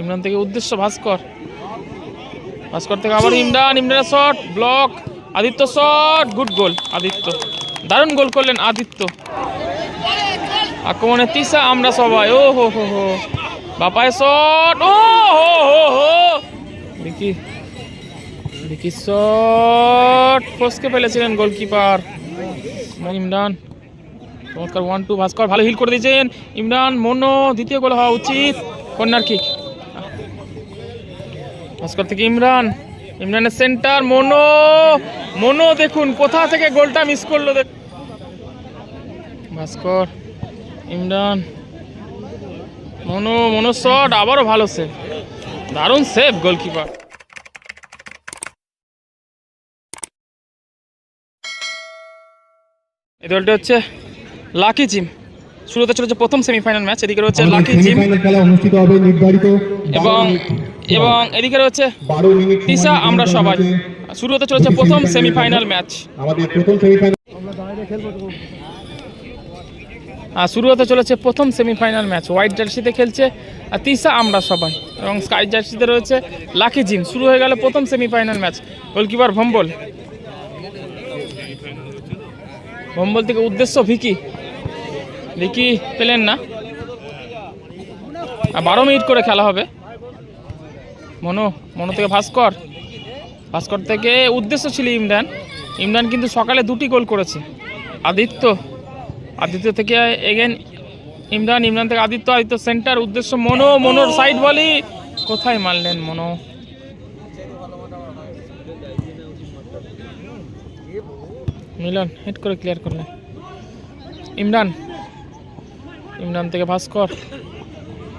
ইমরান থেকে উদ্দেশ্য ভাস্কর। ভাস্কর থেকে আবার ইমরান ইমরানের shot block Aditya shot good goal Aditya. দারুণ গোল করলেন আদিত্য। আক্রমণে তিসা আমরা সবাই ও হো হো হো। বাপায় শট ও হো হো হো। দেখি দেখি শট ফসকে ফেলেছিলেন গোলকিপার ইমরান চমৎকার ওয়ান টু ভাস্কর ভালো হিল করে দিয়েছেন। ইমরান মনো দ্বিতীয় গোল হওয়া উচিত। কর্নার কিক ভাস্কর থেকে ইমরান ইমরানের সেন্টার মনো মনো দেখুন কোথা থেকে গোলটা মিস করল দেখ। ভাস্কর ইমরান মনো মনো শট আবারও ভালো সেভ দারুণ সেভ গোলকিপার এই দলটি হচ্ছে লাকি জিম শুরুতে চলেছে প্রথম সেমিফাইনাল ম্যাচ এদিকে রয়েছে লাকি জিম খেলা অনুষ্ঠিত হবে নির্ধারিত এবং এবং এদিকে রয়েছে তিসা আমরা সবাই। শুরু হতে চলেছে প্রথম সেমিফাইনাল ম্যাচ আমাদের প্রথম সেমিফাইনাল আর শুরু হতে চলেছে প্রথম সেমিফাইনাল ম্যাচ হোয়াইট জার্সিতে খেলছে আর তিসা আমরা সবাই। এবং স্কাই জার্সিতে রয়েছে লাকি জিম শুরু হয়ে গেল প্রথম semifinal match goalkeeper Bhombol Bhombol থেকে উদ্দেশ্য ভিকি। ভিকি পেলেন না। আর বারো মিনিট করে খেলা হবে। মনো মনো থেকে ভাস্কর। ভাস্কর থেকে উদ্দেশ্য ছিল ইমরান। ইমরান কিন্তু সকালে দুটি গোল করেছে। আদিত্য আদিত্য থেকে এগেন ইমরান ইমরান থেকে আদিত্য আদিত্য সেন্টার উদ্দেশ্য মনো, মনোর সাইড বলি কোথায় মারলেন মনো? মিলন হেড করে ক্লিয়ার করলেন। ইমরান ইমরান থেকে ভাস্কর।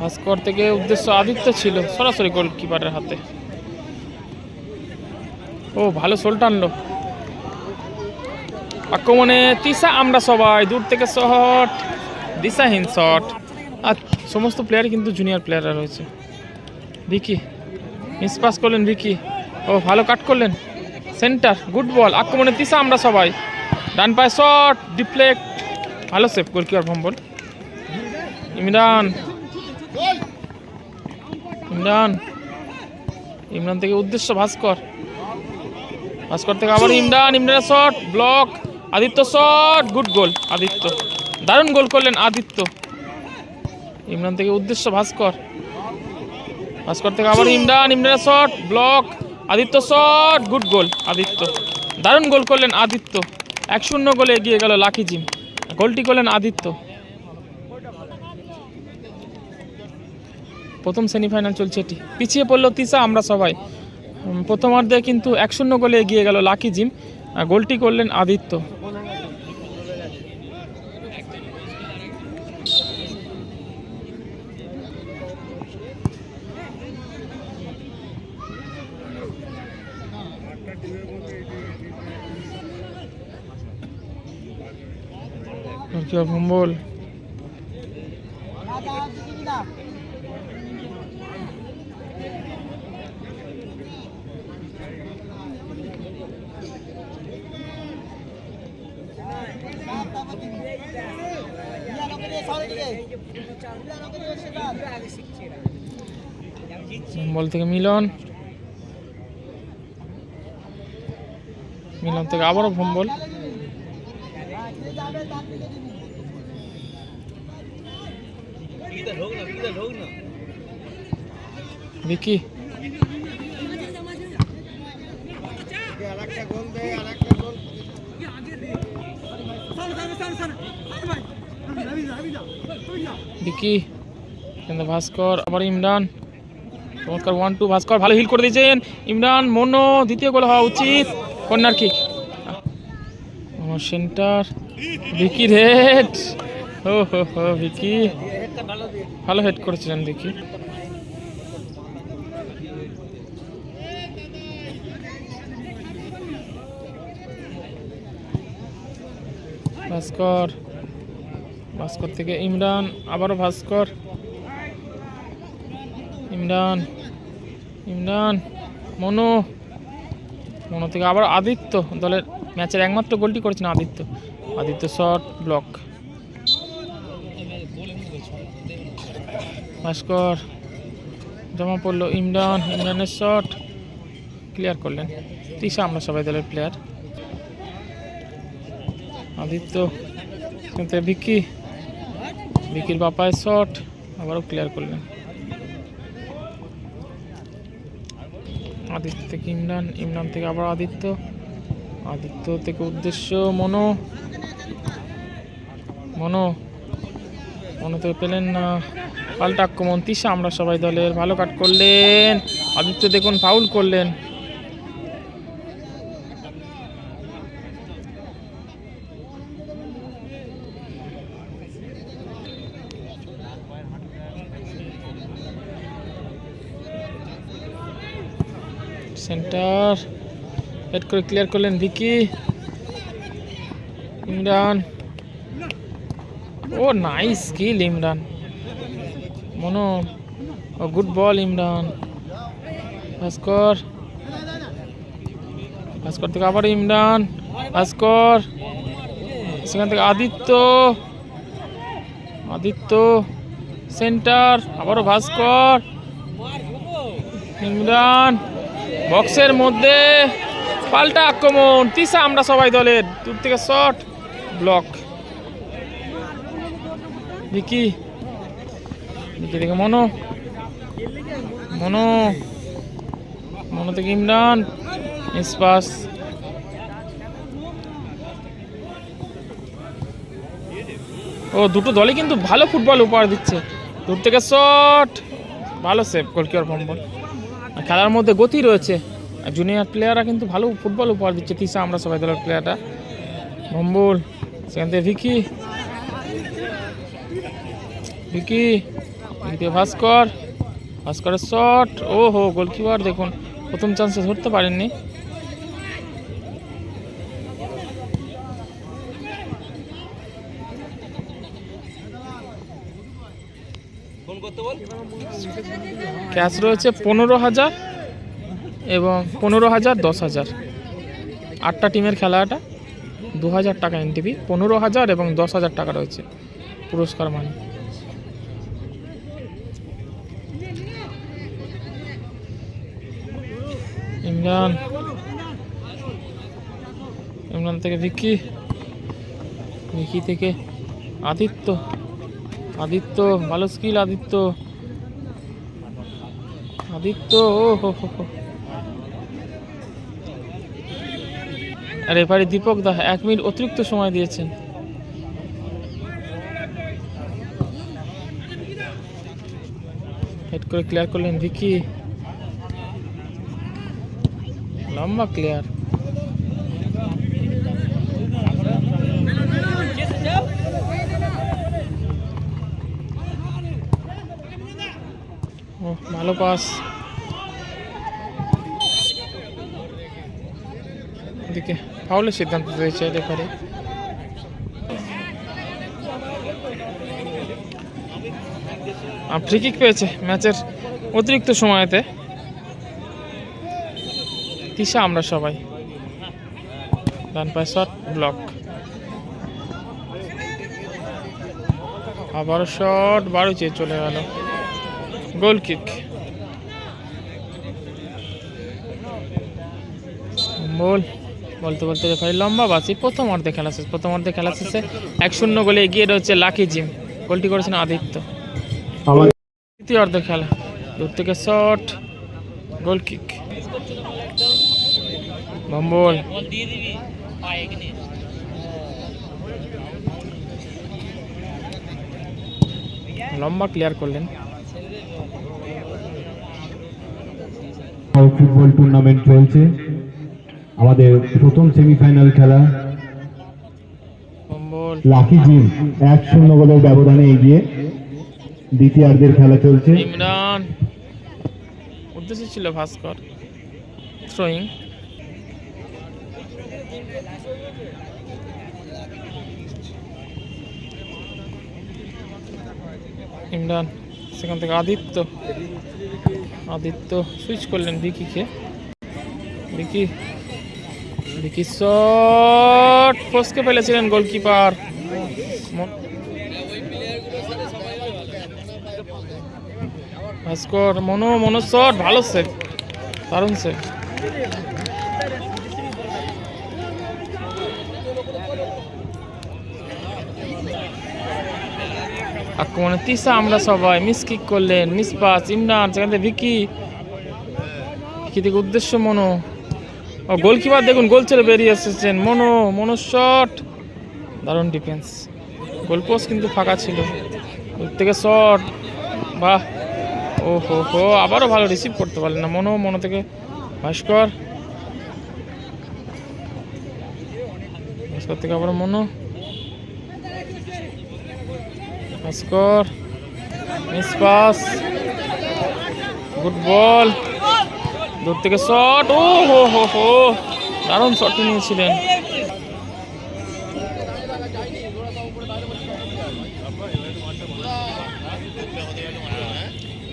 ভাস্কর থেকে উদ্দেশ্য আদিত্য ছিল সরাসরি গোলকিপারের হাতে। ও, ভালো শোল টানলো। আক্রমণে তিসা আমরা সবাই দূর থেকে শট, দিশাহীন শট। আর সমস্ত প্লেয়ার কিন্তু জুনিয়র প্লেয়াররা রয়েছে। ভিকি মিস পাস করলেন ভিকি। ও, ভালো কাট করলেন। সেন্টার গুড বল আক্রমণে তিসা আমরা সবাই। ডান পায়ে শট ডিফ্লেক্ট ভালো সেভ গোলকিপার ভম্বল। ইমরান ইমরান। ইমরান থেকে উদ্দেশ্য ভাস্কর। ভাস্কর থেকে আবার ইমরান ইমরানের shot block Aditya shot good goal Aditya. দারুণ গোল করলেন আদিত্য। ইমরান থেকে উদ্দেশ্য ভাস্কর। ভাস্কর থেকে আবার ইমরান ইমরানের shot block Aditya shot good goal Aditya. দারুণ গোল করলেন আদিত্য। এক শূন্য গোলে এগিয়ে গেল লাকি জিম। গোলটি করলেন আদিত্য। প্রথম সেমিফাইনাল চলছে এটি। পিছিয়ে পড়ল তিসা আমরা সবাই। প্রথমার্ধে কিন্তু এক শূন্য গোলে এগিয়ে গেল লাকি জিম গোলটি করলেন আদিত্য। ভম্বল বল থেকে মিলন। মিলন থেকে আবারও ফোন বল। ভিকি। কিন্তু ভাস্কর আবার ইমরান চমৎকার ওয়ান টু ভাস্কর ভালো হিল করে দিয়েছেন ইমরান মনো দ্বিতীয় গোল হওয়া উচিত। Corner kick centre Vicky head ও হো হো ভিকি ভালো হেড করেছিলেন ভিকি ভাস্কর ভাস্কর থেকে ইমরান, আবারও ভাস্কর। ইমরান ইমরান, মনো। মনো থেকে আবার আদিত্য। দলের ম্যাচের একমাত্র গোলটি করেছেন আদিত্য। Aditya shot, block. ভাস্কর, জমা পড়ল ইমরান। ইমরানের শট। ক্লিয়ার করলেন। তিশা আমরা সবাই দলের প্লেয়ার আদিত্য ভিকি ভিকির বাপায় শট আবারও ক্লিয়ার করলেন। আদিত্য থেকে ইমরান ইমরান থেকে আবার আদিত্য। আদিত্য থেকে উদ্দেশ্য মনো। মনো, মনে তো পেলেন না। পাল্টা আক্রমণ তিসা আমরা সবাই দলের। ভালো কাট করলেন। আদিত্য দেখুন ফাউল করলেন। সেন্টার। হেড করে ক্লিয়ার করলেন ভিকি। ইমরান। ও নাইস কিল ইমরান। মনো, ও গুড বল ইমরান। ভাস্কর। ভাস্কর থেকে আবার ইমরান। ভাস্কর। সেখান থেকে আদিত্য। আদিত্য। সেন্টার, আবারও ভাস্কর। ইমরান। বক্সের মধ্যে পাল্টা আক্রমণ। তিসা, আমরা সবাই দলের। দূর থেকে শট, ব্লক। ভিকি ভিকি থেকে মনো। মনো। মনো থেকে ইমরান। ইস্পাস ও, দুটো দলে কিন্তু ভালো ফুটবল উপহার দিচ্ছে। দূর থেকে শট। ভালো সেভ গোলকিপার ফম্বল আর খেলার মধ্যে গতি রয়েছে। জুনিয়র প্লেয়াররা কিন্তু ভালো ফুটবল উপহার দিচ্ছে। তিসা আমরা সবাই দলের প্লেয়াররা ভম্বুল, সেখান থেকে ভিকি। ভিকি, ভিকিতে ভাস্কর। ভাস্করের শট ও হো গোলকিপার দেখুন। প্রথম চান্সে ধরতে পারেননি। ক্যাশ রয়েছে পনেরো হাজার এবং পনেরো হাজার দশ হাজার। আটটা টিমের খেলা এটা। দু হাজার টাকা এনটিভি পনেরো হাজার এবং দশ হাজার টাকা রয়েছে পুরস্কার মানে। ইমরান। ইমরান থেকে ভিকি। ভিকি থেকে আদিত্য। আদিত্য, ভালো স্কিল আদিত্য। আদিত্য, ও হো হো এবারে দীপক দা, এক মিনিট অতিরিক্ত সময় দিয়েছেন। হেড করে ক্লিয়ার করলেন ভিকি। লম্বা ক্লিয়ার ভালো পাস। এদিকে ফাউলের সিদ্ধান্ত দিয়েছে রেফারি ফ্রি কিক পেয়েছে ম্যাচের অতিরিক্ত সময়তে। তিসা আমরা সবাই। ডান পায়ে শট ব্লক আবার শট বারো চলে গেল। গোল কিক বল বলতে বলতে রেফারি লম্বা বাসি প্রথম অর্ধে খেলা শেষ প্রথম অর্ধে খেলা শেষে এক শূন্য গোলে এগিয়ে রয়েছে লাকি জিম গোলটি করেছেন আদিত্য। তৃতীয় অর্ধ খেলা। দূর থেকে শট গোল কিক বম্বল লম্বা ক্লিয়ার করলেন। ফুটবল টুর্নামেন্ট চলছে। আমাদের প্রথম সেমিফাইনাল খেলা। লাকি জিম এক শূন্য গোলের ব্যবধানে এগিয়ে দ্বিতীয়ার্ধের খেলা চলছে। ইমরান। উদ্দেশ্য ছিল ভাস্কর। থ্রোয়িং ইমরান। সেখান থেকে আদিত্য আদিত্য সুইচ করলেন ভিকিকে। ভিকি ভিকি শট ফসকে ফেলেছিলেন গোলকিপার ভাস্কর, মনো মনো শট ভালো সেভ দারুণ সেভ আক্রমণে তিসা আমরা সবাই, মিস কিক করলেন, মিস পাস, ইমরান, সেখান থেকে ভিকি। ভিকি থেকে উদ্দেশ্য মনো। ও, গোলকিপার দেখুন, গোল ছেড়ে বেরিয়ে এসেছেন। মনো মনো শট। দারুণ ডিফেন্স গোল পোস্ট কিন্তু ফাঁকা ছিল। ওর থেকে শট। বাহ। ও, হো হো, আবারও ভালো রিসিভ করতে পারলেন না। মনো মনো থেকে ভাস্কর। ভাস্কর থেকে আবারও Mono. Bhaskar miss pass good ball দূর থেকে শট ও, হো হো হো। দারুণ শটটি নিয়েছিলেন।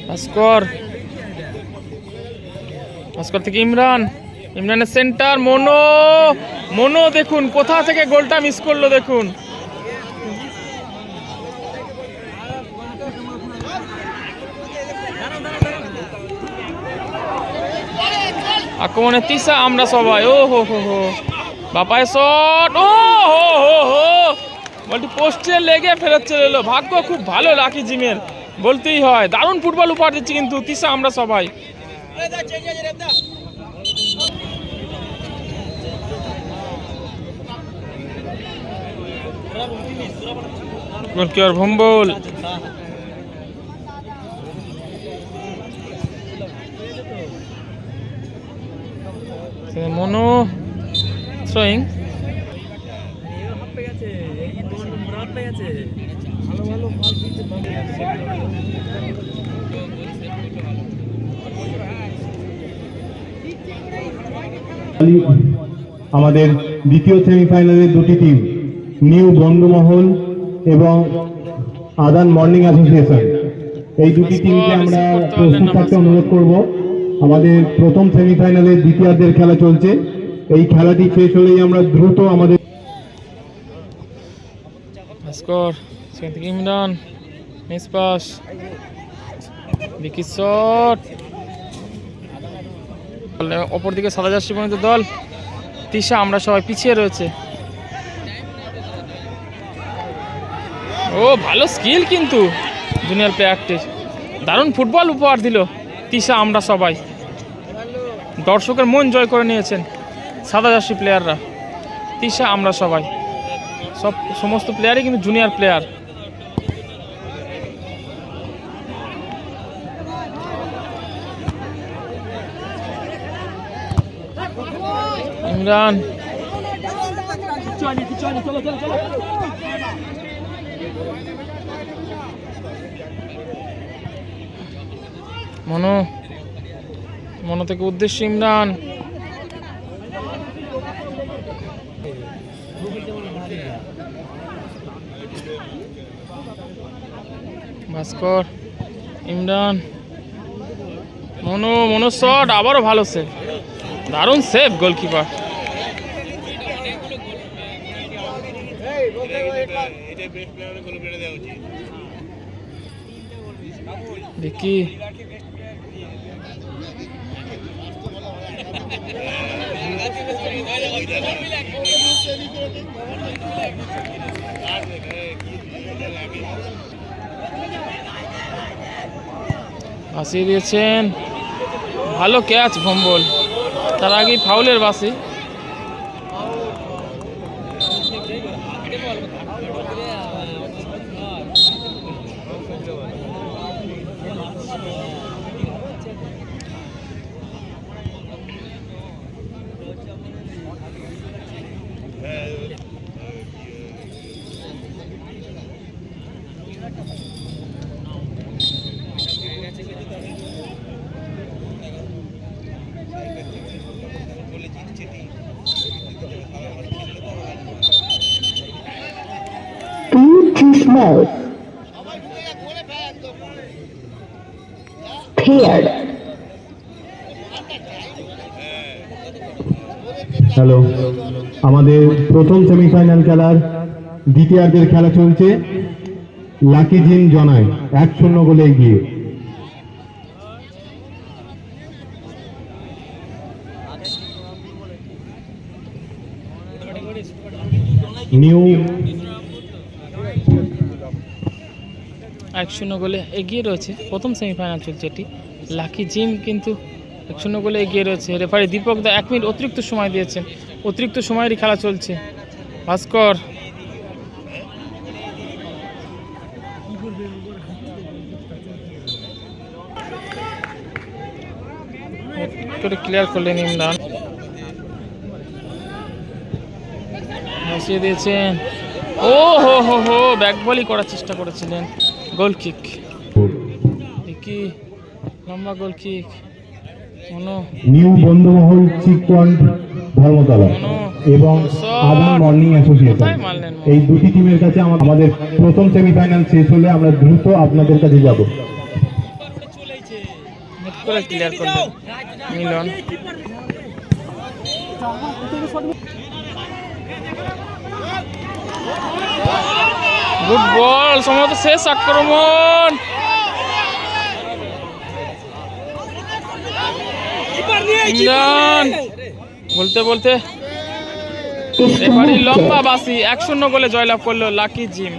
ভাস্কর। ভাস্কর থেকে ইমরান। ইমরানের সেন্টার মনো। মনো, দেখুন, কোথা থেকে গোলটা মিস করল, দেখুন। আক্রমণে তিসা, আমরা সবাই, ও হো হো হো। বাপায় শট, ও হো হো হো। বলটি পোস্টে লেগে ফেরত চলে এলো। ভাগ্য খুব ভালো, লাকি জিমের। বলতেই হয়, দারুণ ফুটবল উপহার দিচ্ছি কিন্তু তিসা, আমরা সবাই। গোলকিপার ভম্বল। মনো থ্রোয়িং আমাদের দ্বিতীয় সেমিফাইনালের দুটি টিম নিউ বঙ্গমহল এবং আদান মর্নিং অ্যাসোসিয়েশন। এই দুটি টিমকে আমরা প্রস্তুত থাকতে অনুরোধ করব। আমাদের প্রথম সেমিফাইনালে দ্বিতীয়ার্ধের খেলা চলছে। এই খেলাটি শেষ হলেই আমরা দ্রুত আমাদের ভাস্কর, সেখান থেকে Imran miss pass. Vicky shot. অপর দিকে সাদা জার্সি পর্যন্ত দল। তিশা আমরা সবাই পিছিয়ে রয়েছে। ও, ভালো স্কিল কিন্তু। জুনিয়র প্লেয়ারটির দারুণ ফুটবল উপহার দিল। তিশা আমরা সবাই। দর্শকের মন জয় করে নিয়েছেন সাদা জার্সি প্লেয়াররা তিশা, আমরা সবাই। সব, সমস্ত প্লেয়ারই কিন্তু জুনিয়র প্লেয়ার ইমরান। মনো। মনো থেকে উদ্দেশ্য ইমরান। ভাস্কর ইমরান। মনো মনো শট আবারও ভালো সেভ দারুণ সেভ গোলকিপার দেখি ভাসিয়ে দিয়েছেন। ভালো ক্যাচ ভম্বল। তার আগেই ফাউলের বাসি। mode. Paired. হ্যালো আমাদের প্রথম সেমিফাইনাল খেলার দ্বিতীয়ার্ধের খেলা চলছে লাকি জিন জনায় এক শূন্য বলে এগিয়ে নিউ এক শূন্য গোলে এগিয়ে রয়েছে। প্রথম সেমিফাইনাল চলছে এটি। লাকি জিম কিন্তু এক শূন্য গোলে এগিয়ে রয়েছে। রেফারি দীপক দা এক মিনিট অতিরিক্ত সময় দিয়েছেন। অতিরিক্ত সময়েরই খেলা চলছে। ভাস্কর। করে ক্লিয়ার করলেন ইমরান। বসিয়ে দিয়েছেন। ও হো হো হো ব্যাক বলই করার চেষ্টা করেছিলেন। গোল কিক কি লম্বা goal kick Mono new Bandhumahal chick point Dharmatala এবং আদান মর্নিং অ্যাসোসিয়েশন এই দুটি টিমের কাছে আমা- আমাদের প্রথম সেমিফাইনাল শেষ হলে আমরা দ্রুত আপনাদের কাছে যাব। ক্লিয়ার মিলন। গুড বল সম্ভবত শেষ আক্রমণ বলতে বলতে। এবারই লম্বা বাসি এক শূন্য গোলে জয়লাভ করল লাকি জিম